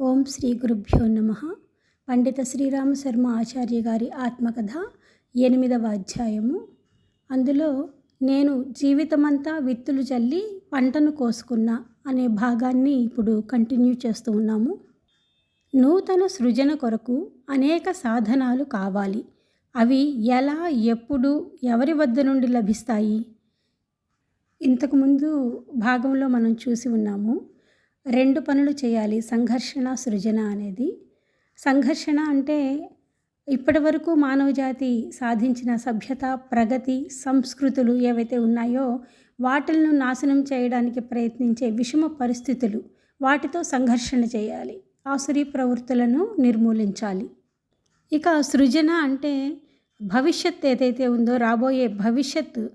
ఓం శ్రీ గురుభ్యో నమ. పండిత శ్రీరామ శర్మ ఆచార్య గారి ఆత్మకథ ఎనిమిదవ అధ్యాయము. అందులో నేను జీవితమంతా విత్తులు చల్లి పంటను కోసుకున్నా అనే భాగాన్ని ఇప్పుడు కంటిన్యూ చేస్తూ ఉన్నాము. నూతన సృజన కొరకు అనేక సాధనాలు కావాలి. అవి ఎలా ఎప్పుడు ఎవరి వద్ద నుండి లభిస్తాయి? ఇంతకుముందు భాగంలో మనం చూసి ఉన్నాము. రెండు పనులు చేయాలి. సంఘర్షణ సృజన అనేది. సంఘర్షణ అంటే ఇప్పటి వరకు మానవ జాతి సాధించిన సభ్యత ప్రగతి సంస్కృతులు ఏవైతే ఉన్నాయో వాటిలను నాశనం చేయడానికి ప్రయత్నించే విషమ పరిస్థితులు వాటితో సంఘర్షణ చేయాలి. ఆసురీ ప్రవృత్తులను నిర్మూలించాలి. ఇక సృజన అంటే భవిష్యత్ ఏదైతే ఉందో రాబోయే భవిష్యత్తు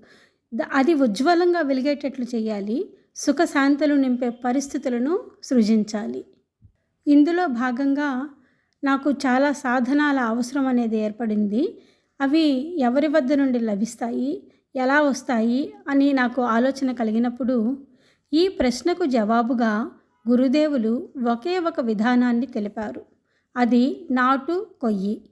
అది ఉజ్వలంగా వెలిగేటట్లు చేయాలి. సుఖశాంతులు నింపే పరిస్థితులను సృజించాలి. ఇందులో భాగంగా నాకు చాలా సాధనాల అవసరం అనేది ఏర్పడింది. అవి ఎవరి వద్ద నుండి లభిస్తాయి? ఎలా వస్తాయి? అని నాకు ఆలోచన కలిగినప్పుడు ఈ ప్రశ్నకు జవాబుగా గురుదేవులు ఒకే ఒక విధానాన్ని తెలిపారు. అది నాటు కొయ్యి.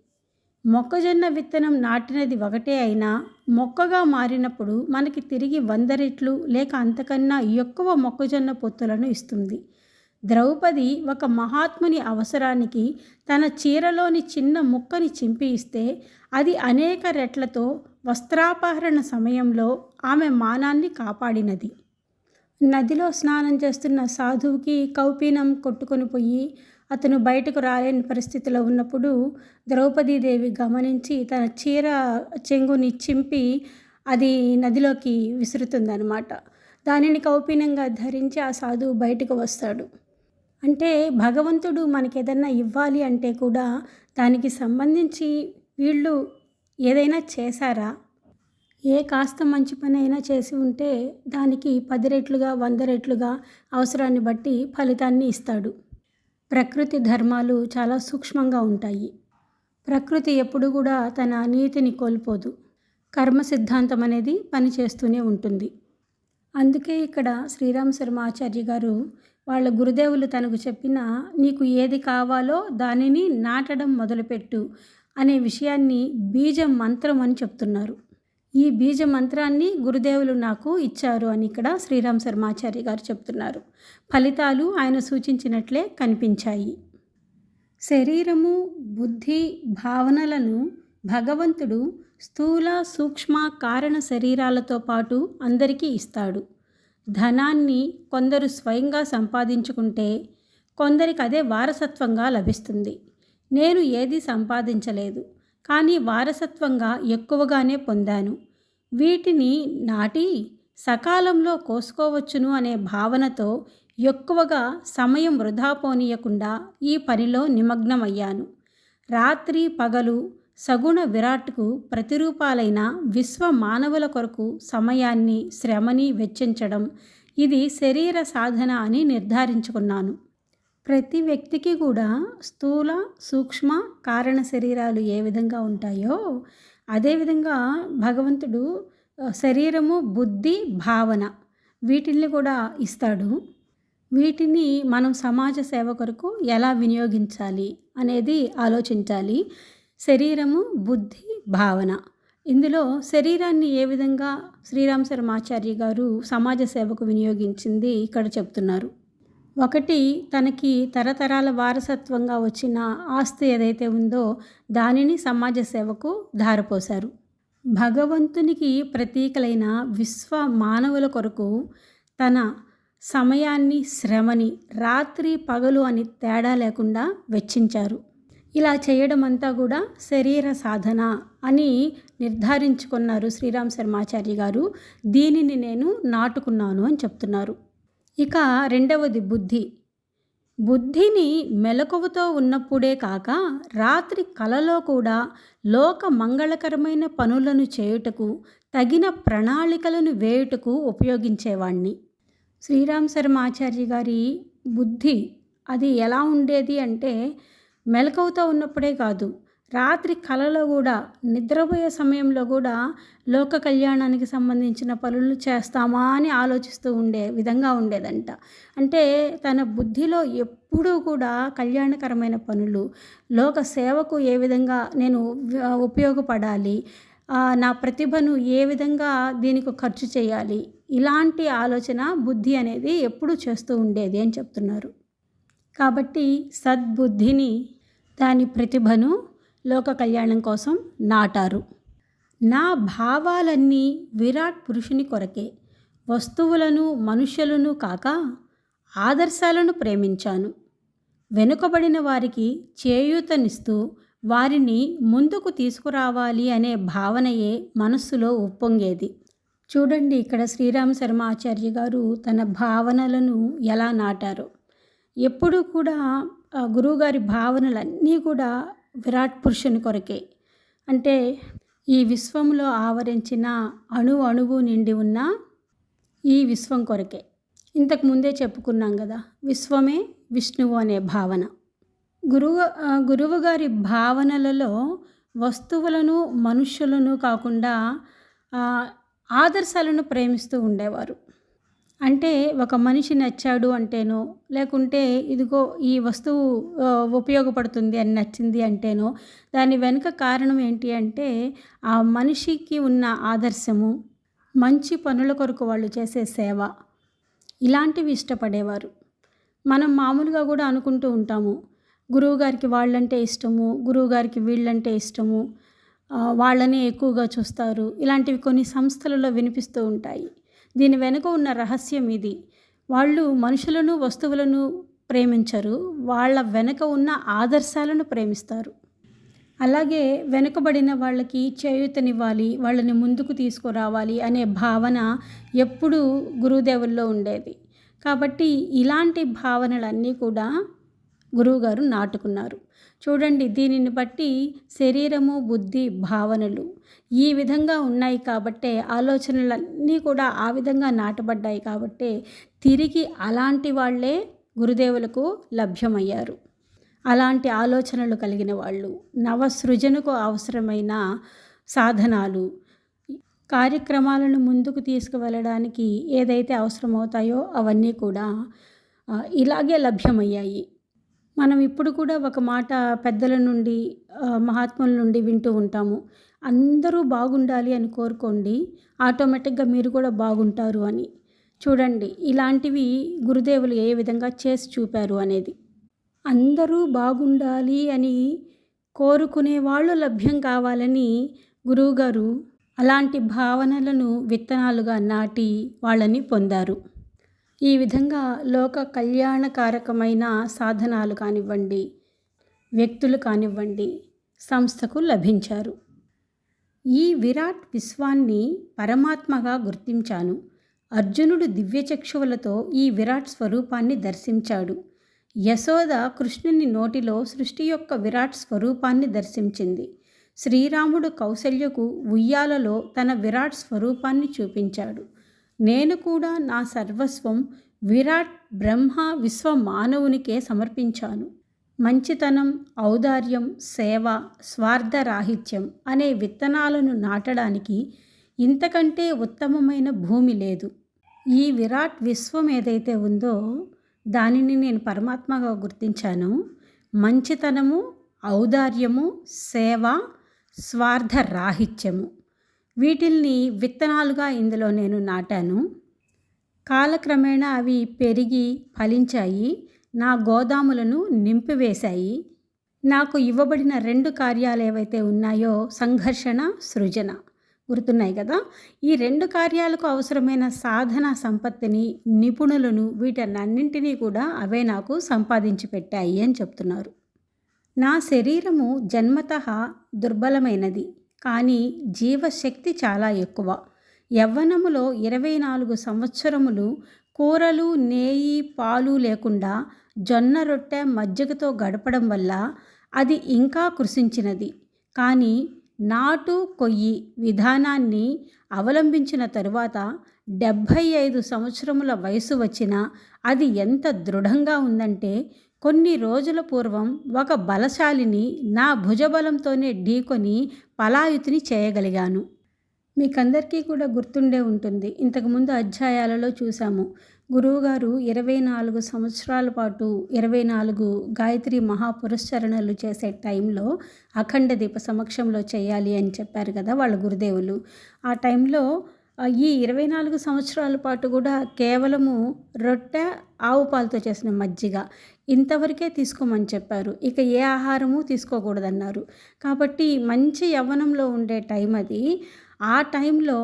మొక్కజొన్న విత్తనం నాటినది ఒకటే అయినా మొక్కగా మారినప్పుడు మనకి తిరిగి వంద రెట్లు లేక అంతకన్నా ఎక్కువ మొక్కజొన్న పొత్తులను ఇస్తుంది. ద్రౌపది ఒక మహాత్ముని అవసరానికి తన చీరలోని చిన్న ముక్కని చింపి ఇస్తే అది అనేక రెట్లతో వస్త్రాపహరణ సమయంలో ఆమె మానాన్ని కాపాడినది. నదిలో స్నానం చేస్తున్న సాధువుకి కౌపీనం కొట్టుకొని పోయి అతను బయటకు రాలేని పరిస్థితిలో ఉన్నప్పుడు ద్రౌపదీదేవి గమనించి తన చీర చెంగుని చింపి అది నదిలోకి విసురుతుందనమాట దానిని కౌపీనంగా ధరించి ఆ సాధువు బయటకు వస్తాడు. అంటే భగవంతుడు మనకి ఏదన్నా ఇవ్వాలి అంటే కూడా దానికి సంబంధించి వీళ్ళు ఏదైనా చేశారా? ఏ కాస్త మంచి పని అయినా చేసి ఉంటే దానికి పది రెట్లుగా వంద రెట్లుగా అవసరాన్ని బట్టి ఫలితాన్ని ఇస్తాడు. ప్రకృతి ధర్మాలు చాలా సూక్ష్మంగా ఉంటాయి. ప్రకృతి ఎప్పుడు కూడా తన నీతిని కోల్పోదు. కర్మ సిద్ధాంతం అనేది పనిచేస్తూనే ఉంటుంది. అందుకే ఇక్కడ శ్రీరామ శర్మ ఆచార్య గారు వాళ్ళ గురుదేవులు తనకు చెప్పిన నీకు ఏది కావాలో దానిని నాటడం మొదలుపెట్టు అనే విషయాన్ని బీజ మంత్రం అని చెప్తున్నారు. ఈ బీజ మంత్రాన్ని గురుదేవులు నాకు ఇచ్చారు అని ఇక్కడ శ్రీరామ్ శర్మాచార్య గారు చెప్తున్నారు. ఫలితాలు ఆయన సూచించినట్లే కనిపించాయి. శరీరము బుద్ధి భావనలను భగవంతుడు స్థూల సూక్ష్మ కారణ శరీరాలతో పాటు అందరికీ ఇస్తాడు. ధనాన్ని కొందరు స్వయంగా సంపాదించుకుంటే కొందరికి అదే వారసత్వంగా లభిస్తుంది. నేను ఏది సంపాదించలేదు. కానీ వారసత్వంగా ఎక్కువగానే పొందాను. వీటిని నాటి సకాలంలో కోసుకోవచ్చును అనే భావనతో ఎక్కువగా సమయం వృధా పోనీయకుండా ఈ పనిలో నిమగ్నమయ్యాను. రాత్రి పగలు సగుణ విరాట్కు ప్రతిరూపాలైన విశ్వ మానవుల కొరకు సమయాన్ని శ్రమని వెచ్చించడం ఇది శరీర సాధన అని నిర్ధారించుకున్నాను. ప్రతి వ్యక్తికి కూడా స్థూల సూక్ష్మ కారణ శరీరాలు ఏ విధంగా ఉంటాయో అదేవిధంగా భగవంతుడు శరీరము బుద్ధి భావన వీటిల్ని కూడా ఇస్తాడు. వీటిని మనం సమాజ సేవ కొరకు ఎలా వినియోగించాలి అనేది ఆలోచించాలి. శరీరము బుద్ధి భావన. ఇందులో శరీరాన్ని ఏ విధంగా శ్రీరామ్ శర్మాచార్య గారు సమాజ సేవకు వినియోగించింది ఇక్కడ చెప్తున్నారు. ఒకటి తనకి తరతరాల వారసత్వంగా వచ్చిన ఆస్తి ఏదైతే ఉందో దానిని సమాజ సేవకు ధారపోశారు. భగవంతునికి ప్రతీకలైన విశ్వ మానవుల కొరకు తన సమయాన్ని శ్రమని రాత్రి పగలు అని తేడా లేకుండా వెచ్చించారు. ఇలా చేయడం అంతా కూడా శరీర సాధన అని నిర్ధారించుకున్నారు శ్రీరామ్ శర్మాచార్య గారు. దీనిని నేను నాటుకున్నాను అని చెప్తున్నారు. ఇక రెండవది బుద్ధి. బుద్ధిని మెలకువతో ఉన్నప్పుడే కాక రాత్రి కలలో కూడా లోక మంగళకరమైన పనులను చేయుటకు తగిన ప్రణాళికలను వేయుటకు ఉపయోగించేవాణ్ణి. శ్రీరామ్ శర్మ ఆచార్య గారి బుద్ధి అది ఎలా ఉండేది అంటే మెలకువతో ఉన్నప్పుడే కాదు రాత్రి కలలో కూడా నిద్రపోయే సమయంలో కూడా లోక కళ్యాణానికి సంబంధించిన పనులు చేస్తామా అని ఆలోచిస్తూ ఉండే విధంగా ఉండేదంట. అంటే తన బుద్ధిలో ఎప్పుడూ కూడా కళ్యాణకరమైన పనులు లోక సేవకు ఏ విధంగా నేను ఉపయోగపడాలి నా ప్రతిభను ఏ విధంగా దీనికి ఖర్చు చేయాలి ఇలాంటి ఆలోచన బుద్ధి అనేది ఎప్పుడూ చేస్తూ ఉండేది అని చెప్తున్నారు. కాబట్టి సద్బుద్ధిని దాని ప్రతిభను లోక కళ్యాణం కోసం నాటారు. నా భావాలన్నీ విరాట్ పురుషుని కొరకే వస్తువులను మనుష్యులను కాక ఆదర్శాలను ప్రేమించాను. వెనుకబడిన వారికి చేయూతనిస్తూ వారిని ముందుకు తీసుకురావాలి అనే భావనయే మనస్సులో ఉప్పొంగేది. చూడండి ఇక్కడ శ్రీరామ శర్మ ఆచార్య గారు తన భావనలను ఎలా నాటారు. ఎప్పుడూ కూడా గురువుగారి భావనలన్నీ కూడా విరాట్ పురుషుని కొరకే. అంటే ఈ విశ్వంలో ఆవరించిన అణు అణువు నిండి ఉన్న ఈ విశ్వం కొరకే. ఇంతకు ముందే చెప్పుకున్నాం కదా విశ్వమే విష్ణువు అనే భావన. గురువు గురువు గారి భావనలలో వస్తువులను మనుష్యులను కాకుండా ఆదర్శాలను ప్రేమిస్తూ ఉండేవారు. అంటే ఒక మనిషి నచ్చాడు అంటేనో లేకుంటే ఇదిగో ఈ వస్తువు ఉపయోగపడుతుంది అని నచ్చింది అంటేనో దాని వెనుక కారణం ఏంటి అంటే ఆ మనిషికి ఉన్న ఆదర్శము మంచి పనుల కొరకు వాళ్ళు చేసే సేవ. ఇలాంటివి ఇష్టపడేవారు. మనం మామూలుగా కూడా అనుకుంటూ ఉంటాము గురువుగారికి వాళ్ళంటే ఇష్టము గురువుగారికి వీళ్ళంటే ఇష్టము వాళ్ళనే ఎక్కువగా చూస్తారు. ఇలాంటివి కొన్ని సంస్థలలో వినిపిస్తూ ఉంటాయి. దీని వెనుక ఉన్న రహస్యం ఇది. వాళ్ళు మనుషులను వస్తువులను ప్రేమించరు. వాళ్ళ వెనుక ఉన్న ఆదర్శాలను ప్రేమిస్తారు. అలాగే వెనుకబడిన వాళ్ళకి చేయూతనివ్వాలి వాళ్ళని ముందుకు తీసుకురావాలి అనే భావన ఎప్పుడూ గురుదేవుల్లో ఉండేది. కాబట్టి ఇలాంటి భావనలన్నీ కూడా గురువుగారు నాటుకున్నారు. చూడండి దీనిని బట్టి శరీరము బుద్ధి భావనలు ఈ విధంగా ఉన్నాయి కాబట్టే ఆలోచనలన్నీ కూడా ఆ విధంగా నాటబడ్డాయి కాబట్టే తిరిగి అలాంటి వాళ్ళే గురుదేవులకు లభ్యమయ్యారు. అలాంటి ఆలోచనలు కలిగిన వాళ్ళు నవసృజనకు అవసరమైన సాధనాలు కార్యక్రమాలను ముందుకు తీసుకువెళ్ళడానికి ఏదైతే అవసరమవుతాయో అవన్నీ కూడా ఇలాగే లభ్యమయ్యాయి. మనం ఇప్పుడు కూడా ఒక మాట పెద్దల నుండి మహాత్ముల నుండి వింటూ ఉంటాము. అందరూ బాగుండాలి అని కోరుకోండి. ఆటోమేటిక్గా మీరు కూడా బాగుంటారు అని. చూడండి ఇలాంటివి గురుదేవులు ఏ విధంగా చేసి చూపారు అనేది. అందరూ బాగుండాలి అని కోరుకునే వాళ్ళు లభ్యం కావాలని గురువుగారు అలాంటి భావనలను విత్తనాలుగా నాటి వాళ్ళని పొందారు. ఈ విధంగా లోక కళ్యాణకారకమైన సాధనాలు కానివ్వండి వ్యక్తులు కానివ్వండి సంస్థకు లభించారు. ఈ విరాట్ విశ్వాన్ని పరమాత్మగా గుర్తించాను. అర్జునుడు దివ్యచక్షువులతో ఈ విరాట్ స్వరూపాన్ని దర్శించాడు. యశోద కృష్ణుని నోటిలో సృష్టి యొక్క విరాట్ స్వరూపాన్ని దర్శించింది. శ్రీరాముడు కౌసల్యకు ఉయ్యాలలో తన విరాట్ స్వరూపాన్ని చూపించాడు. నేను కూడా నా సర్వస్వం విరాట్ బ్రహ్మ విశ్వ మానవునికే సమర్పించాను. మంచితనం ఔదార్యం సేవ స్వార్థరాహిత్యం అనే విత్తనాలను నాటడానికి ఇంతకంటే ఉత్తమమైన భూమి లేదు. ఈ విరాట్ విశ్వం ఏదైతే ఉందో దానిని నేను పరమాత్మగా గుర్తించాను. మంచితనము ఔదార్యము సేవ స్వార్థ రాహిత్యము. వీటిల్ని విత్తనాలుగా ఇందులో నేను నాటాను. కాలక్రమేణా అవి పెరిగి ఫలించాయి. నా గోదాములను నింపివేశాయి. నాకు ఇవ్వబడిన రెండు కార్యాలు ఏవైతే ఉన్నాయో సంఘర్షణ సృజన గుర్తున్నాయి కదా? ఈ రెండు కార్యాలకు అవసరమైన సాధన సంపత్తిని నిపుణులను వీటన్నింటినీ కూడా అవే నాకు సంపాదించి పెట్టాయి అని చెప్తున్నారు. నా శరీరము జన్మత దుర్బలమైనది. కానీ జీవశక్తి చాలా ఎక్కువ. యవ్వనములో ఇరవై నాలుగు సంవత్సరములు కూరలు నేయి పాలు లేకుండా జొన్న రొట్టె మజ్జిగతో గడపడం వల్ల అది ఇంకా కృషించినది. కానీ నాటు కొయ్యి విధానాన్ని అవలంబించిన తరువాత డెబ్భై ఐదు సంవత్సరముల వయసు వచ్చినా అది ఎంత దృఢంగా ఉందంటే కొన్ని రోజుల పూర్వం ఒక బలశాలిని నా భుజబలంతోనే ఢీకొని పలాయుతిని చేయగలిగాను. మీకందరికీ కూడా గుర్తుండే ఉంటుంది. ఇంతకుముందు అధ్యాయాలలో చూసాము గురువుగారు ఇరవై నాలుగు సంవత్సరాల పాటు ఇరవై నాలుగు గాయత్రి మహాపురస్చరణలు చేసే టైంలో అఖండ దీప సమక్షంలో చేయాలి అని చెప్పారు కదా వాళ్ళ గురుదేవులు. ఆ టైంలో ఈ ఇరవై నాలుగు సంవత్సరాల పాటు కూడా కేవలము రొట్టె ఆవు పాలతో చేసిన మజ్జిగ ఇంతవరకే తీసుకోమని చెప్పారు. ఇక ఏ ఆహారము తీసుకోకూడదన్నారు. కాబట్టి మంచి యవ్వనంలో ఉండే టైం అది. ఆ టైంలో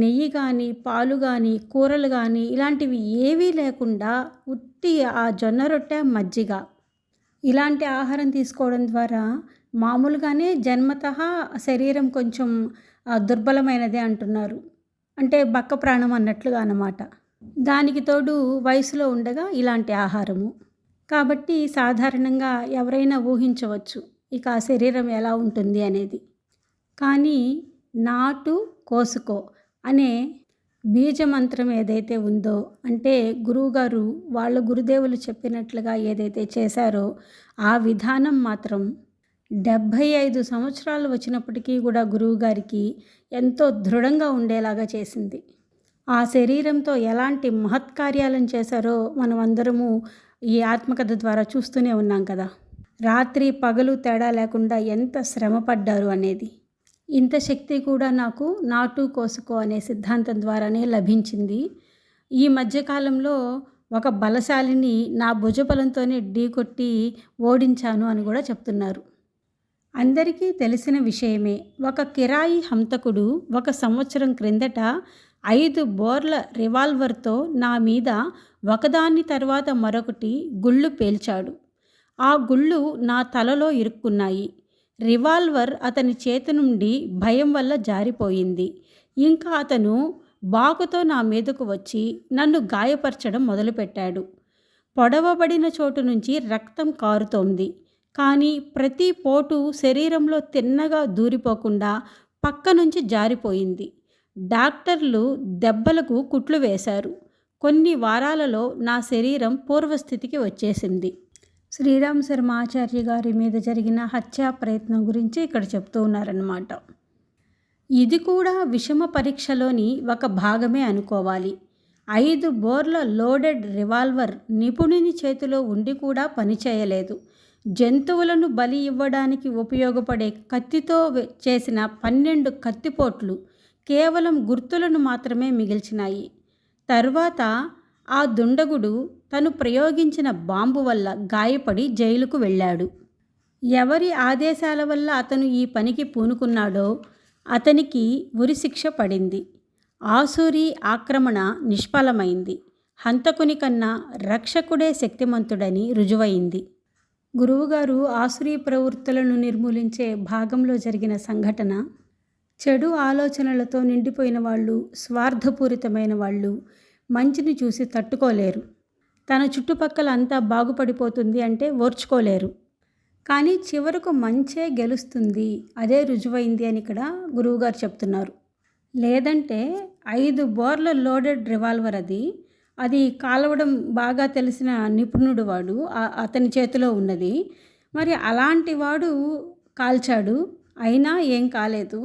నెయ్యి కానీ పాలు కానీ కూరలు కానీ ఇలాంటివి ఏవీ లేకుండా ఉట్టి ఆ జొన్న రొట్టె మజ్జిగ ఇలాంటి ఆహారం తీసుకోవడం ద్వారా మామూలుగానే జన్మత శరీరం కొంచెం దుర్బలమైనదే అంటున్నారు. అంటే బక్క ప్రాణం అన్నట్లుగా అన్నమాట. దానికి తోడు వయసులో ఉండగా ఇలాంటి ఆహారము. కాబట్టి సాధారణంగా ఎవరైనా ఊహించవచ్చు ఇక ఆ శరీరం ఎలా ఉంటుంది అనేది. కానీ నాటు కోసుకో అనే బీజమంత్రం ఏదైతే ఉందో అంటే గురువుగారు వాళ్ళ గురుదేవులు చెప్పినట్లుగా ఏదైతే చేశారో ఆ విధానం మాత్రం డెబ్భై ఐదు సంవత్సరాలు వచ్చినప్పటికీ కూడా గురువుగారికి ఎంతో దృఢంగా ఉండేలాగా చేసింది. ఆ శరీరంతో ఎలాంటి మహత్కార్యాలను చేశారో మనం అందరము ఈ ఆత్మకథ ద్వారా చూస్తూనే ఉన్నాం కదా. రాత్రి పగలు తేడా లేకుండా ఎంత శ్రమ పడ్డారు అనేది. ఇంత శక్తి కూడా నాకు నాటు కోసుకో అనే సిద్ధాంతం ద్వారానే లభించింది. ఈ మధ్యకాలంలో ఒక బలశాలిని నా భుజబలంతోనే ఢీకొట్టి ఓడించాను అని కూడా చెప్తున్నారు. అందరికీ తెలిసిన విషయమే ఒక కిరాయి హంతకుడు ఒక సంవత్సరం క్రిందట ఐదు బోర్ల రివాల్వర్తో నా మీద ఒకదాని తర్వాత మరొకటి గుళ్ళు పేల్చాడు. ఆ గుళ్ళు నా తలలో ఇరుక్కున్నాయి. రివాల్వర్ అతని చేతి నుండి భయం వల్ల జారిపోయింది. ఇంకా అతను బాకుతో నా మీదకు వచ్చి నన్ను గాయపరచడం మొదలుపెట్టాడు. పొడవబడిన చోటు నుంచి రక్తం కారుతోంది. కానీ ప్రతి పోటు శరీరంలో తిన్నగా దూరిపోకుండా పక్క నుంచి జారిపోయింది. డాక్టర్లు దెబ్బలకు కుట్లు వేశారు. కొన్ని వారాలలో నా శరీరం పూర్వస్థితికి వచ్చేసింది. శ్రీరామ్ శర్మ ఆచార్య గారి మీద జరిగిన హత్యా ప్రయత్నం గురించి ఇక్కడ చెప్తూ ఉన్నారన్నమాట. ఇది కూడా విషమ పరీక్షలోని ఒక భాగమే అనుకోవాలి. ఐదు బోర్ల లోడెడ్ రివాల్వర్ నిపుణుని చేతిలో ఉండి కూడా పనిచేయలేదు. జంతువులను బలి ఇవ్వడానికి ఉపయోగపడే కత్తితో చేసిన పన్నెండు కత్తిపోట్లు కేవలం గుర్తులను మాత్రమే మిగిల్చినాయి. తర్వాత ఆ దుండగుడు తను ప్రయోగించిన బాంబు వల్ల గాయపడి జైలుకు వెళ్ళాడు. ఎవరి ఆదేశాల వల్ల అతను ఈ పనికి పూనుకున్నాడో అతనికి ఉరిశిక్ష పడింది. ఆసూరి ఆక్రమణ నిష్ఫలమైంది. హంతకుని కన్నా రక్షకుడే శక్తిమంతుడని రుజువైంది. గురువుగారు ఆసురీ ప్రవృత్తులను నిర్మూలించే భాగంలో జరిగిన సంఘటన చెడు ఆలోచనలతో నిండిపోయిన వాళ్ళు స్వార్థపూరితమైన వాళ్ళు మంచిని చూసి తట్టుకోలేరు. తన చుట్టుపక్కల అంతా బాగుపడిపోతుంది అంటే ఓర్చుకోలేరు. కానీ చివరకు మంచే గెలుస్తుంది. అదే రుజువైంది అని ఇక్కడ గురువుగారు చెప్తున్నారు. లేదంటే ఐదు బోర్ల లోడెడ్ రివాల్వర్ అది. అది కాలవడం బాగా తెలిసిన నిపుణుడు వాడు అతని చేతిలో ఉన్నది. మరి అలాంటి వాడు కాల్చాడు. అయినా ఏం కాలేదు.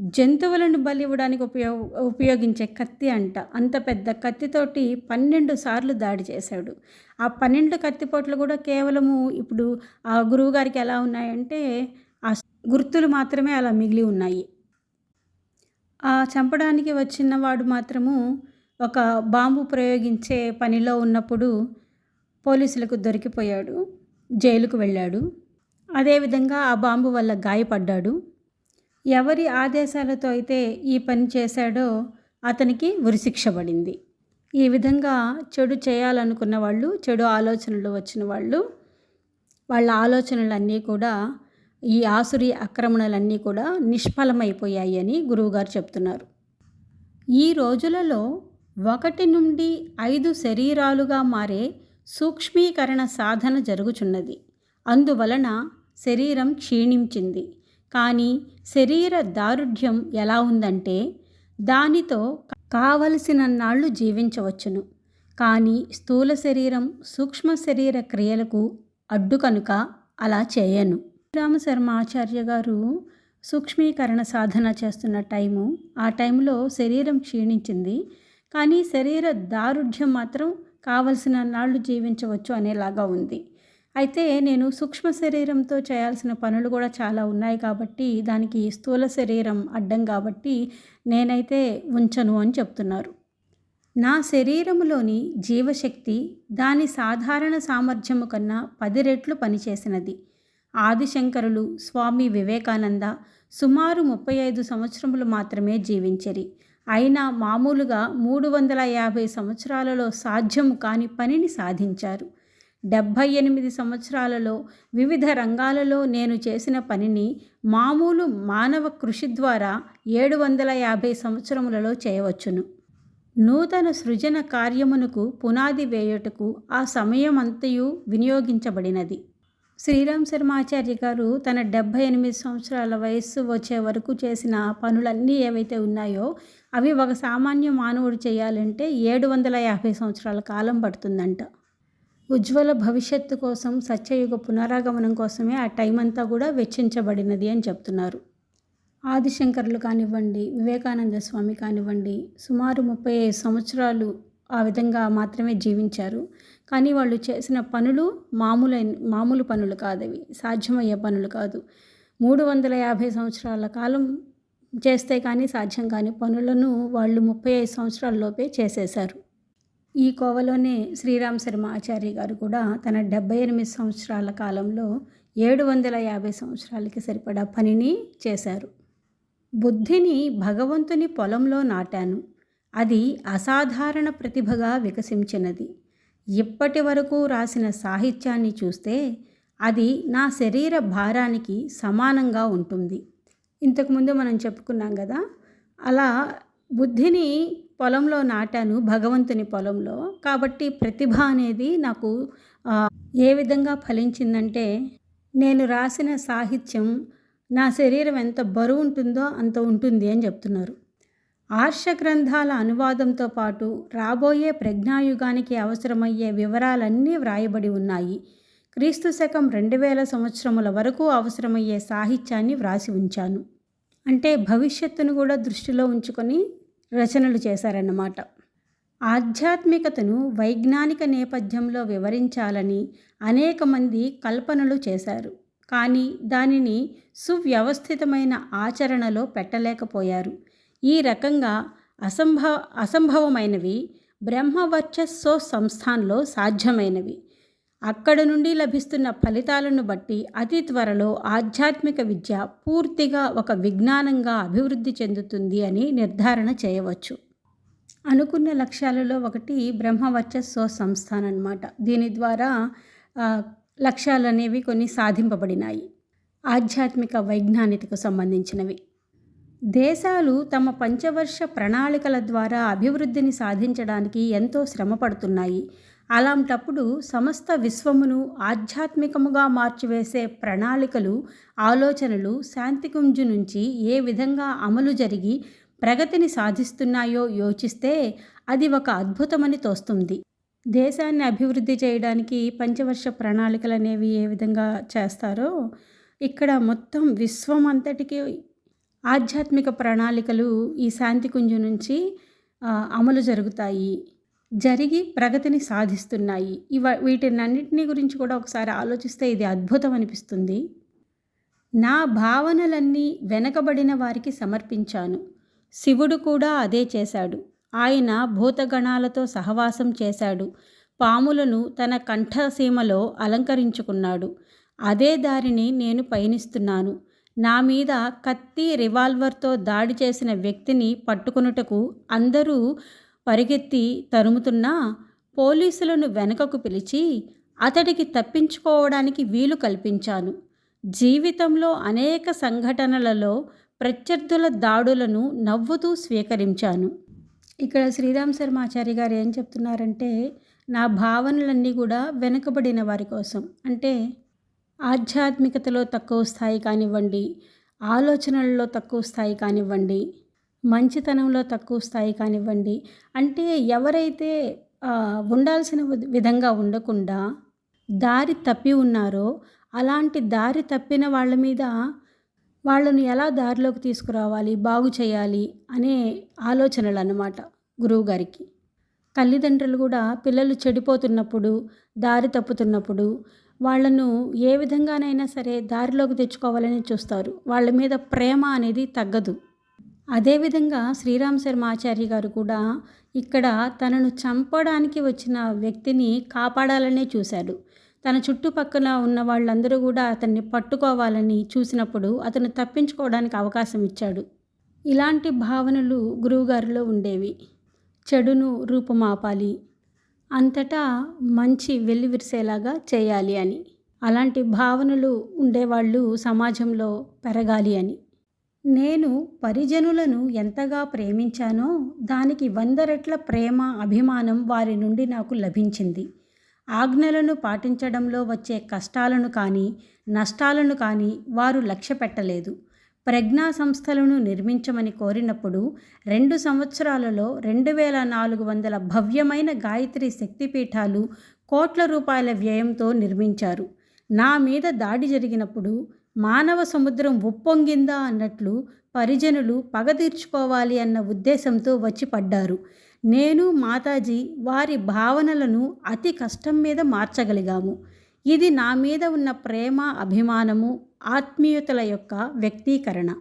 జంతువులను బలి ఇవ్వడానికి ఉపయోగ ఉపయోగించే కత్తి అంట. అంత పెద్ద కత్తితోటి పన్నెండు సార్లు దాడి చేశాడు. ఆ పన్నెండు కత్తిపోట్లు కూడా కేవలము ఇప్పుడు ఆ గురువుగారికి ఎలా ఉన్నాయంటే ఆ గుర్తులు మాత్రమే అలా మిగిలి ఉన్నాయి. ఆ చంపడానికి వచ్చిన వాడు మాత్రము ఒక బాంబు ప్రయోగించే పనిలో ఉన్నప్పుడు పోలీసులకు దొరికిపోయాడు. జైలుకు వెళ్ళాడు. అదేవిధంగా ఆ బాంబు వల్ల గాయపడ్డాడు. ఎవరి ఆదేశాలతో అయితే ఈ పని చేశాడో అతనికి ఉరిశిక్ష పడింది ఈ విధంగా చెడు చేయాలనుకున్న వాళ్ళు చెడు ఆలోచనలు వచ్చిన వాళ్ళు వాళ్ళ ఆలోచనలన్నీ కూడా ఈ ఆసురి ఆక్రమణలన్నీ కూడా నిష్ఫలమైపోయాయి అని గురువుగారు చెప్తున్నారు. ఈ రోజులలో ఒకటి నుండి ఐదు శరీరాలుగా మారే సూక్ష్మీకరణ సాధన జరుగుచున్నది. అందువలన శరీరం క్షీణించింది. కానీ శరీర దారుఢ్యం ఎలా ఉందంటే దానితో కావలసినన్నాళ్ళు జీవించవచ్చును. కానీ స్థూల శరీరం సూక్ష్మ శరీర క్రియలకు అడ్డు కనుక అలా చేయను. రామశర్మ ఆచార్య గారు సూక్ష్మీకరణ సాధన చేస్తున్న టైము ఆ టైంలో శరీరం క్షీణించింది. కానీ శరీర దారుఢ్యం మాత్రం కావలసిన నాళ్ళు జీవించవచ్చు అనేలాగా ఉంది. అయితే నేను సూక్ష్మ శరీరంతో చేయాల్సిన పనులు కూడా చాలా ఉన్నాయి కాబట్టి దానికి స్థూల శరీరం అడ్డం కాబట్టి నేనైతే ఉంచను అని చెప్తున్నారు. నా శరీరములోని జీవశక్తి దాని సాధారణ సామర్థ్యము కన్నా పది రెట్లు పనిచేసినది. ఆదిశంకరులు స్వామి వివేకానంద సుమారు ముప్పై ఐదు సంవత్సరములు మాత్రమే జీవించరి. అయినా మామూలుగా మూడు వందల యాభై సంవత్సరాలలో సాధ్యము కాని పనిని సాధించారు. డెబ్భై ఎనిమిది సంవత్సరాలలో వివిధ రంగాలలో నేను చేసిన పనిని మామూలు మానవ కృషి ద్వారా ఏడు వందల యాభై సంవత్సరములలో చేయవచ్చును. నూతన సృజన కార్యమునకు పునాది వేయుటకు ఆ సమయమంతయు వినియోగించబడినది. శ్రీరామ్ శర్మాచార్య గారు తన డెబ్భై ఎనిమిది సంవత్సరాల వయస్సు వచ్చే వరకు చేసిన పనులన్నీ ఏవైతే ఉన్నాయో అవి ఒక సామాన్య మానవుడు చేయాలంటే ఏడు వందల యాభై సంవత్సరాల కాలం పడుతుందంట. ఉజ్వల భవిష్యత్తు కోసం సత్యయుగ పునరాగమనం కోసమే ఆ టైం అంతా కూడా వెచ్చించబడినది అని చెప్తున్నారు. ఆదిశంకరులు కానివ్వండి వివేకానంద స్వామి కానివ్వండి సుమారు ముప్పై ఐదు సంవత్సరాలు ఆ విధంగా మాత్రమే జీవించారు. కానీ వాళ్ళు చేసిన పనులు మామూలైన మామూలు పనులు కాదవి సాధ్యమయ్యే పనులు కాదు. మూడు వందల యాభై సంవత్సరాల కాలం చేస్తే కానీ సాధ్యం కాని పనులను వాళ్ళు ముప్పై ఐదు సంవత్సరాలలోపే చేసేశారు. ఈ కోవలోనే శ్రీరామ్ శర్మ ఆచార్య గారు కూడా తన డెబ్బై ఎనిమిది సంవత్సరాల కాలంలో ఏడు వందల యాభై సంవత్సరాలకి సరిపడా పనిని చేశారు. బుద్ధిని భగవంతుని పొలంలో నాటాను. అది అసాధారణ ప్రతిభగా వికసించినది. ఇప్పటి వరకు రాసిన సాహిత్యాన్ని చూస్తే అది నా శరీర భారానికి సమానంగా ఉంటుంది. ఇంతకుముందు మనం చెప్పుకున్నాం కదా అలా బుద్ధిని పొలంలో నాటాను భగవంతుని పొలంలో. కాబట్టి ప్రతిభ అనేది నాకు ఏ విధంగా ఫలించిందంటే నేను రాసిన సాహిత్యం నా శరీరం ఎంత బరువు ఉంటుందో అంత ఉంటుంది అని చెప్తున్నారు. ఆర్ష గ్రంథాల అనువాదంతో పాటు రాబోయే ప్రజ్ఞాయుగానికి అవసరమయ్యే వివరాలన్నీ వ్రాయబడి ఉన్నాయి. క్రీస్తు శకం రెండు వేల సంవత్సరముల వరకు అవసరమయ్యే సాహిత్యాన్ని వ్రాసి ఉంచాను. అంటే భవిష్యత్తును కూడా దృష్టిలో ఉంచుకొని రచనలు చేశారన్నమాట. ఆధ్యాత్మికతను వైజ్ఞానిక నేపథ్యంలో వివరించాలని అనేక మంది కల్పనలు చేశారు. కానీ దానిని సువ్యవస్థితమైన ఆచరణలో పెట్టలేకపోయారు. ఈ రకంగా అసంభవ అసంభవమైనవి బ్రహ్మవర్చస్సో సంస్థాన్లో సాధ్యమైనవి. అక్కడ నుండి లభిస్తున్న ఫలితాలను బట్టి అతి త్వరలో ఆధ్యాత్మిక విద్య పూర్తిగా ఒక విజ్ఞానంగా అభివృద్ధి చెందుతుంది అని నిర్ధారణ చేయవచ్చు. అనుకున్న లక్ష్యాలలో ఒకటి బ్రహ్మవర్చస్వ సంస్థాన్ అనమాట దీని ద్వారా లక్ష్యాలు అనేవి కొన్ని సాధింపబడినాయి. ఆధ్యాత్మిక వైజ్ఞానికకు సంబంధించినవి. దేశాలు తమ పంచవర్ష ప్రణాళికల ద్వారా అభివృద్ధిని సాధించడానికి ఎంతో శ్రమ పడుతున్నాయి అలాంటప్పుడు సమస్త విశ్వమును ఆధ్యాత్మికముగా మార్చివేసే ప్రణాళికలు ఆలోచనలు శాంతికుంజు నుంచి ఏ విధంగా అమలు జరిగి ప్రగతిని సాధిస్తున్నాయో యోచిస్తే అది ఒక అద్భుతమని తోస్తుంది. దేశాన్ని అభివృద్ధి చేయడానికి పంచవర్ష ప్రణాళికలు అనేవి ఏ విధంగా చేస్తారో ఇక్కడ మొత్తం విశ్వం అంతటికి ఆధ్యాత్మిక ప్రణాళికలు ఈ శాంతికుంజు నుంచి అమలు జరుగుతాయి. జరిగి ప్రగతిని సాధిస్తున్నాయి. ఇవ వీటినన్నింటినీ గురించి కూడా ఒకసారి ఆలోచిస్తే ఇది అద్భుతం అనిపిస్తుంది. నా భావనలన్నీ వెనకబడిన వారికి సమర్పించాను. శివుడు కూడా అదే చేశాడు. ఆయన భూతగణాలతో సహవాసం చేశాడు. పాములను తన కంఠసీమలో అలంకరించుకున్నాడు. అదే దారిని నేను పయనిస్తున్నాను. నా మీద కత్తి రివాల్వర్తో దాడి చేసిన వ్యక్తిని పట్టుకొనుటకు అందరూ పరిగెత్తి తరుముతున్నా పోలీసులను వెనుకకు పిలిచి అతడికి తప్పించుకోవడానికి వీలు కల్పించాను. జీవితంలో అనేక సంఘటనలలో ప్రత్యర్థుల దాడులను నవ్వుతూ స్వీకరించాను. ఇక్కడ శ్రీరామ్ శర్మాచారి గారు ఏం చెప్తున్నారంటే నా భావనలన్నీ కూడా వెనుకబడిన వారి కోసం. అంటే ఆధ్యాత్మికతలో తక్కువ స్థాయి కానివ్వండి ఆలోచనలలో తక్కువ స్థాయి కానివ్వండి మంచితనంలో తక్కువ స్థాయి కానివ్వండి అంటే ఎవరైతే ఉండాల్సిన వి- విధంగా ఉండకుండా దారి తప్పి ఉన్నారో అలాంటి దారి తప్పిన వాళ్ళ మీద వాళ్ళను ఎలా దారిలోకి తీసుకురావాలి బాగు చేయాలి అనే ఆలోచనలు అన్నమాట గురువుగారికి తల్లిదండ్రులు కూడా పిల్లలు చెడిపోతున్నప్పుడు దారి తప్పుతున్నప్పుడు వాళ్ళను ఏ విధంగానైనా సరే దారిలోకి తెచ్చుకోవాలని చూస్తారు. వాళ్ళ మీద ప్రేమ అనేది తగ్గదు. అదేవిధంగా శ్రీరామ్ శర్మ ఆచార్య గారు కూడా ఇక్కడ తనను చంపడానికి వచ్చిన వ్యక్తిని కాపాడాలనే చూశాడు. తన చుట్టుపక్కల ఉన్న వాళ్ళందరూ కూడా అతన్ని పట్టుకోవాలని చూసినప్పుడు అతను తప్పించుకోవడానికి అవకాశం ఇచ్చాడు. ఇలాంటి భావనలు గురువుగారిలో ఉండేవి. చెడును రూపుమాపాలి. అంతటా మంచి వెల్లివిరిసేలాగా చేయాలి అని. అలాంటి భావనలు ఉండేవాళ్ళు సమాజంలో పెరగాలి అని. నేను పరిజనులను ఎంతగా ప్రేమించానో దానికి వంద రెట్ల ప్రేమ అభిమానం వారి నుండి నాకు లభించింది. ఆజ్ఞలను పాటించడంలో వచ్చే కష్టాలను కానీ నష్టాలను కానీ వారు లక్ష్య పెట్టలేదు. ప్రజ్ఞా సంస్థలను నిర్మించమని కోరినప్పుడు రెండు సంవత్సరాలలో రెండు వేల నాలుగు వందల భవ్యమైన గాయత్రి శక్తిపీఠాలు కోట్ల రూపాయల వ్యయంతో నిర్మించారు. నా మీద దాడి జరిగినప్పుడు మానవ సముద్రం ఉప్పొంగిందా అన్నట్లు పరిజనులు పగ తీర్చుకోవాలి అన్న ఉద్దేశంతో వచ్చి పడ్డారు. నేను మాతాజీ వారి భావనలను అతి కష్టం మీద మార్చగలిగాము. ఇది నా మీద ఉన్న ప్రేమ అభిమానము ఆత్మీయతల యొక్క వ్యక్తీకరణ.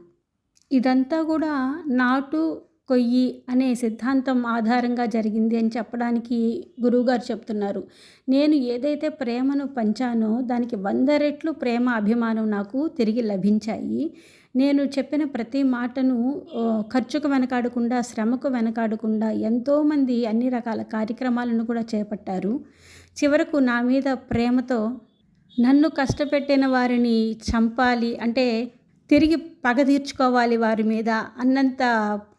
ఇదంతా కూడా నాటు కొయ్యి అనే సిద్ధాంతం ఆధారంగా జరిగింది అని చెప్పడానికి గురువుగారు చెప్తున్నారు. నేను ఏదైతే ప్రేమను పంచానో దానికి వంద రెట్లు ప్రేమ అభిమానం నాకు తిరిగి లభించాయి. నేను చెప్పిన ప్రతి మాటను ఖర్చుకు వెనకాడకుండా శ్రమకు వెనకాడకుండా ఎంతోమంది అన్ని రకాల కార్యక్రమాలను కూడా చేపట్టారు. చివరకు నా మీద ప్రేమతో నన్ను కష్టపెట్టిన వారిని చంపాలి అంటే తిరిగి పగ తీర్చుకోవాలి వారి మీద అన్నంత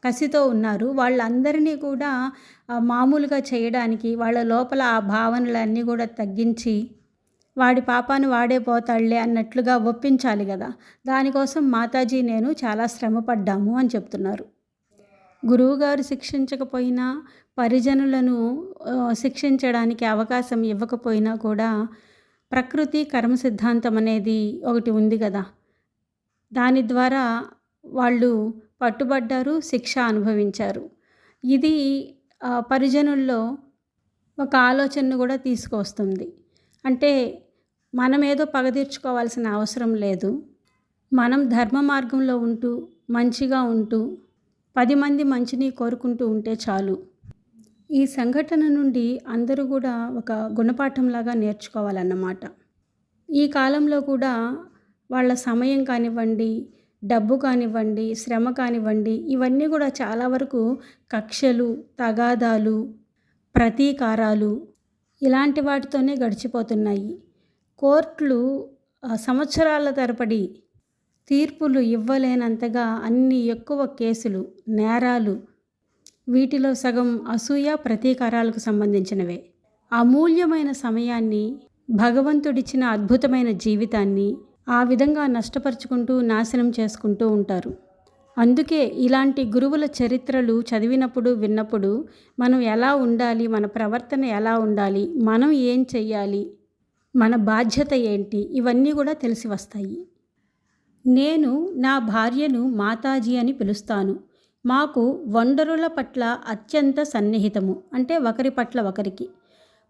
కసితో ఉన్నారు. వాళ్ళందరినీ కూడా మామూలుగా చేయడానికి వాళ్ళ లోపల ఆ భావనలన్నీ కూడా తగ్గించి వాడి పాపాను వాడే పోతాడులే అన్నట్లుగా ఒప్పించాలి కదా. దానికోసం మాతాజీ నేను చాలా శ్రమపడ్డాము అని చెప్తున్నారు. గురువుగారు శిక్షించకపోయినా పరిజనులను శిక్షించడానికి అవకాశం ఇవ్వకపోయినా కూడా ప్రకృతి కర్మ సిద్ధాంతం అనేది ఒకటి ఉంది కదా. దాని ద్వారా వాళ్ళు పట్టుబడ్డారు శిక్ష అనుభవించారు. ఇది పరిజనుల్లో ఒక ఆలోచనను కూడా తీసుకొస్తుంది అంటే మనం ఏదో పగ తీర్చుకోవాల్సిన అవసరం లేదు. మనం ధర్మ మార్గంలో ఉంటూ మంచిగా ఉంటూ పది మంది మంచిని కోరుకుంటూ ఉంటే చాలు. ఈ సంఘటన నుండి అందరూ కూడా ఒక గుణపాఠంలాగా నేర్చుకోవాలన్నమాట. ఈ కాలంలో కూడా వాళ్ళ సమయం కానివ్వండి డబ్బు కానివ్వండి శ్రమ కానివ్వండి ఇవన్నీ కూడా చాలా వరకు కక్షలు తగాదాలు ప్రతీకారాలు ఇలాంటి వాటితోనే గడిచిపోతున్నాయి. కోర్టులు సంవత్సరాల తరబడి తీర్పులు ఇవ్వలేనంతగా అన్ని ఎక్కువ కేసులు నేరాలు వీటిలో సగం అసూయ ప్రతీకారాలకు సంబంధించినవే. అమూల్యమైన సమయాన్ని భగవంతుడిచ్చిన అద్భుతమైన జీవితాన్ని ఆ విధంగా నష్టపరుచుకుంటూ నాశనం చేసుకుంటూ ఉంటారు. అందుకే ఇలాంటి గురువుల చరిత్రలు చదివినప్పుడు విన్నప్పుడు మనం ఎలా ఉండాలి మన ప్రవర్తన ఎలా ఉండాలి మనం ఏం చెయ్యాలి మన బాధ్యత ఏంటి ఇవన్నీ కూడా తెలిసి వస్తాయి. నేను నా భార్యను మాతాజీ అని పిలుస్తాను. మాకు వండరుల పట్ల అత్యంత సన్నిహితము అంటే ఒకరి పట్ల ఒకరికి.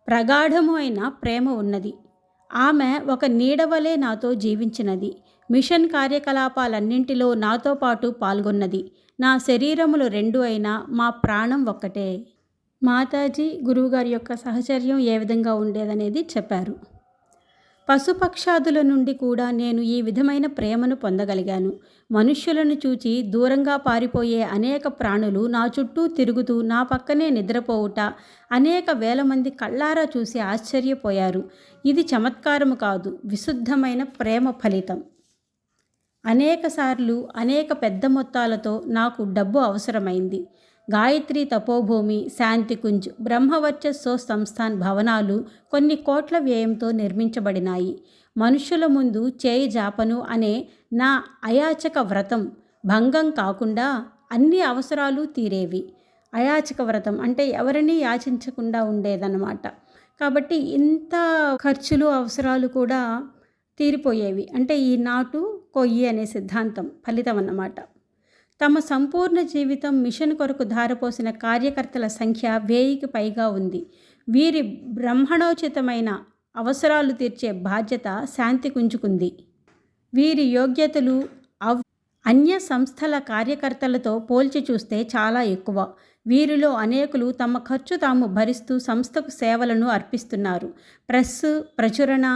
ప్రగాఢము అయిన ప్రేమ ఉన్నది. ఆమె ఒక నీడవలే నాతో జీవించినది. మిషన్ కార్యకలాపాలన్నింటిలో నాతో పాటు పాల్గొన్నది. నా శరీరములు రెండు అయినా మా ప్రాణం ఒక్కటే. మాతాజీ గురువుగారి యొక్క సహచర్యం ఏ విధంగా ఉండేదనేది చెప్పారు. పశుపక్షాదుల నుండి కూడా నేను ఈ విధమైన ప్రేమను పొందగలిగాను. మనుష్యులను చూచి దూరంగా పారిపోయే అనేక ప్రాణులు నా చుట్టూ తిరుగుతూ నా పక్కనే నిద్రపోవుట అనేక వేల మంది కళ్ళారా చూసి ఆశ్చర్యపోయారు. ఇది చమత్కారము కాదు విశుద్ధమైన ప్రేమ ఫలితం. అనేకసార్లు అనేక పెద్ద మొత్తాలతో నాకు డబ్బు అవసరమైంది. గాయత్రి తపోభూమి శాంతికుంజ్ బ్రహ్మవర్చస్సో సంస్థాన్ భవనాలు కొన్ని కోట్ల వ్యయంతో నిర్మించబడినాయి. మనుషుల ముందు చేయి జాపను అనే నా అయాచక వ్రతం భంగం కాకుండా అన్ని అవసరాలు తీరేవి. అయాచక వ్రతం అంటే ఎవరిని యాచించకుండా ఉండేదన్నమాట. కాబట్టి ఇంత ఖర్చులు అవసరాలు కూడా తీరిపోయేవి. అంటే ఈ నాటు కొయ్యి అనే సిద్ధాంతం ఫలితం అన్నమాట తమ సంపూర్ణ జీవితం మిషన్ కొరకు ధారపోసిన కార్యకర్తల సంఖ్య వేయికి పైగా ఉంది. వీరి బ్రహ్మణోచితమైన అవసరాలు తీర్చే బాధ్యత శాంతి కుంచుకుంది వీరి యోగ్యతలు అవ్ అన్య సంస్థల కార్యకర్తలతో పోల్చి చూస్తే చాలా ఎక్కువ. వీరిలో అనేకులు తమ ఖర్చు తాము భరిస్తూ సంస్థకు సేవలను అర్పిస్తున్నారు. ప్రెస్ ప్రచురణ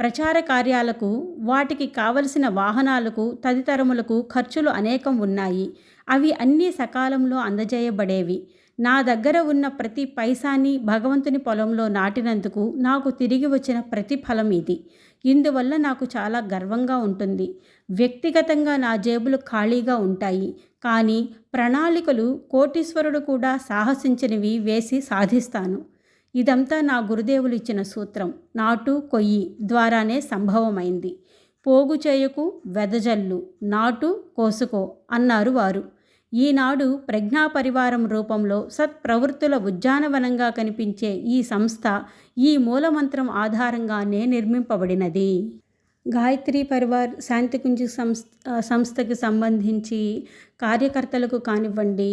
ప్రచార కార్యాలకు వాటికి కావలసిన వాహనాలకు తదితరములకు ఖర్చులు అనేకం ఉన్నాయి. అవి అన్నీ సకాలంలో అందజేయబడేవి. నా దగ్గర ఉన్న ప్రతి పైసాని భగవంతుని పొలంలో నాటినందుకు నాకు తిరిగి వచ్చిన ప్రతిఫలం ఇది. ఇందువల్ల నాకు చాలా గర్వంగా ఉంటుంది. వ్యక్తిగతంగా నా జేబులు ఖాళీగా ఉంటాయి. కానీ ప్రణాళికలు కోటీశ్వరుడు కూడా సాహసించినవి వేసి సాధిస్తాను. ఇదంతా నా గురుదేవులు ఇచ్చిన సూత్రం. నాటు కొయ్యి ద్వారానే సంభవమైంది. పోగు చేయకు వెదజల్లు నాటు కోసుకో అన్నారు వారు. ఈనాడు ప్రజ్ఞా పరివారం రూపంలో సత్ప్రవృత్తుల ఉద్యానవనంగా కనిపించే ఈ సంస్థ ఈ మూలమంత్రం ఆధారంగానే నిర్మింపబడినది. గాయత్రి పరివార్ శాంతికుంజ సంస్థ సంస్థకి సంబంధించి కార్యకర్తలకు కానివ్వండి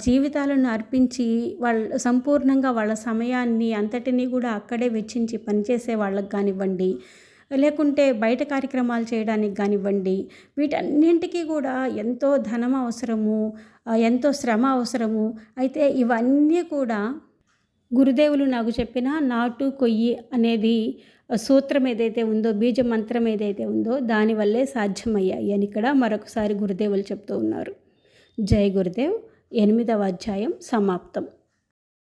జీవితాలను అర్పించి వాళ్ళ సంపూర్ణంగా వాళ్ళ సమయాన్ని అంతటినీ కూడా అక్కడే వెచ్చించి పనిచేసే వాళ్ళకి కానివ్వండి లేకుంటే బయట కార్యక్రమాలు చేయడానికి కానివ్వండి వీటన్నింటికీ కూడా ఎంతో ధనం అవసరము ఎంతో శ్రమ అవసరము. అయితే ఇవన్నీ కూడా గురుదేవులు నాకు చెప్పిన నాటు కొయ్యి అనేది సూత్రం ఏదైతే ఉందో బీజ మంత్రం ఏదైతే ఉందో దానివల్లే సాధ్యమయ్యాయి అని ఇక్కడ మరొకసారి గురుదేవులు చెప్తూ ఉన్నారు. జై గురుదేవ్. ఎనిమిదవ అధ్యాయం సమాప్తం.